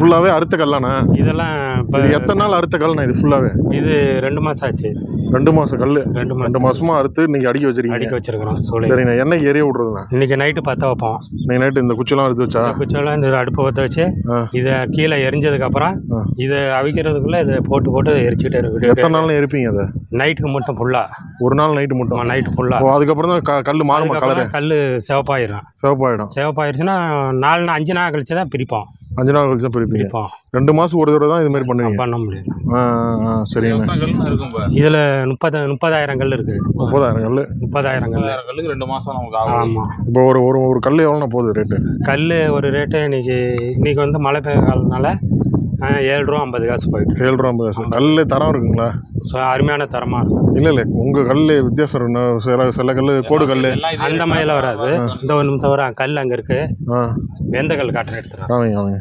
ஃபுல்லாகவே அறுத்த கல்லாண்ணா. இதெல்லாம் இப்போ இது எத்தனை நாள் அறுத்த கல்ண்ணா இது ஃபுல்லாகவே இது ரெண்டு மாதம் ஆச்சு. ரெண்டு மாதம் கல் ரெண்டு ரெண்டு மாசமா அறுத்து இன்னைக்கு அடிக்க வச்சிருக்கீங்க. அடிக்க வச்சிருக்கிறோம் சூளை சரிண்ணா என்னைக்கு எரிய விட்றதுண்ணா. இன்னைக்கு நைட்டு பற்ற வைப்போம். இன்னைக்கு நைட்டு இந்த குச்சிலாம் எடுத்து வச்சா? குச்செல்லாம் இந்த அடுப்பு பற்ற வச்சு. இதை கீழே எரிஞ்சதுக்கப்புறம். இதை அவிக்கிறதுக்குள்ளே இதை போட்டு போட்டு எரிச்சுட்டே இருக்கு எத்தனை நாள் எரிப்பீங்க அதை நைட்டுக்கு மட்டும் ஃபுல்லாக ஒரு நாள் நைட்டு மட்டும்? நைட்டு ஃபுல்லாக அதுக்கப்புறம் தான் கல் மாறுமா கலரு? கல் சிவப்பாயிரும். சிவப்பாயிடும். சிவப்பாயிருச்சுன்னா நாலு அஞ்சு நாள் கழிச்சு தான் பிரிப்போம். அஞ்சு நாள் கழிச்சு தான் பிரிப்போம் ரெண்டு மாதம் ஒரு தடவை தான் இது மாதிரி பண்ணுவீங்க? பண்ண முடியும் இப்போ இதில் முப்பது முப்பதாயிரம் கல் இருக்குது முப்பதாயிரம் கல் முப்பதாயிரம் கல் கல்லுக்கு ரெண்டு மாசம் நமக்கு ஆகும். ஆமாம் இப்போ ஒரு ஒரு ஒரு கல் எவ்வளோண்ணா போகுது ரேட்டு கல் ஒரு ரேட்டு இன்னைக்கு இன்னைக்கு வந்து மழை பெய்ய காலனால ஏழு ரூபா ஐம்பது காசு போயிட்டு. ஏழு ரூபா ஐம்பது காசு. கல் தரம் இருக்குங்களா? அருமையான தரமாக இருக்கும். இல்லை இல்லை. உங்கள் கல் வித்தியாசம் இருக்குண்ணா. சில சில கல் கோடு கல் எல்லாம் இதே அந்த மாதிரிலாம் வராது. இந்த ஒரு நிமிஷம் வர கல் அங்கே இருக்குது ஆ. வெந்த கல் காட்டுறேன் எடுத்துகிறேன் காமிங்க காமிங்க